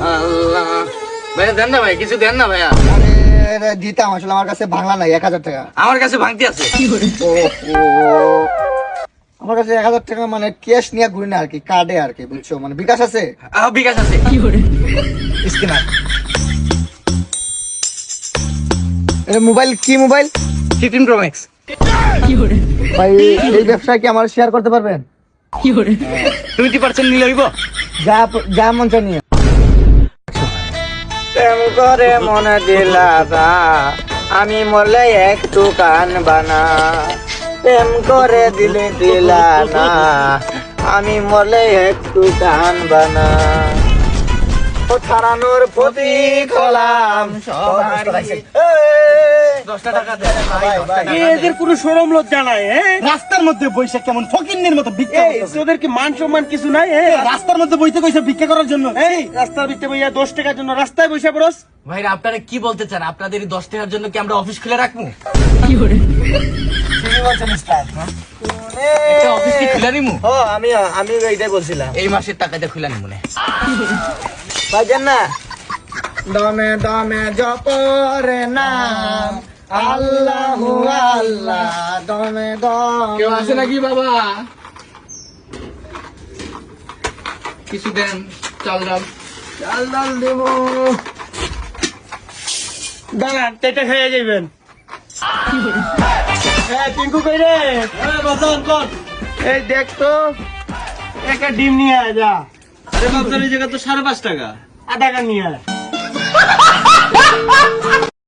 আল্লাহ। ভাইয়া দেন না ভাই কিছু দেন না ভাইয়া। দিতাম আসলে আমার কাছে বাংলা নাই এক হাজার টাকা। আমার কাছে ভাঙতি আছে। ও ও আমার কাছে এক হাজার টাকা মানে ক্যাশ নিয়ে ঘুরি না আর কি কার্ডে আর কি বুঝছ? মানে বিকাশ আছে? বিকাশ আছে। স্ক্যানার এটা মোবাইল কি মোবাইল ফিফটিন প্রো ম্যাক্স ভাই এই ব্যবসায় কি আমার শেয়ার করতে পারবেন? কি করে? টোয়েন্টি পার্সেন্ট নিলে হইব? যা যা মন নিয়ে প্রেম করে মনে দিলা আমি মলে একটু কান বানা। প্রেম করে দিলে দিলা না আমি মলে একটু কান বানা। ও ছাড়ানোর প্রতীক হলাম দেন এদের কোনো সরম লজ্জা নাই রাস্তার মধ্যে বৈশাখ কেমন? মতো ভিক্ষা এই, তোদের কি মান সম্মান কিছু নাই রাস্তার মধ্যে বইতে কইছে ভিক্ষা করার জন্য? এই রাস্তার বইয়া দশ টাকার জন্য রাস্তায় বসে পড়স। ভাইরা আপনারা কি বলতে চান? আপনাদের এই দশ টাকার জন্য কি আমরা অফিস খুলে রাখব? কি ও আমি আমি এইটাই বলছিলাম। এই মাসের টাকাটা খুলে নিমু না। না। দমে দমে জপরে নাম। আল্লাহ আল্লাহ দমে দমে। কেউ আছে নাকি বাবা? কিছু দেন চাল ডাল। চাল ডাল দেব। দাঁড়ান এটা খেয়ে যাবেন হ্যাঁ টিঙ্কু কই রে? হ্যাঁ এই দেখ তো একটা ডিম নিয়ে আয় যা। আরে বাজার এই জায়গা তো সাড়ে পাঁচ টাকা। আট টাকা নিয়ে আয়।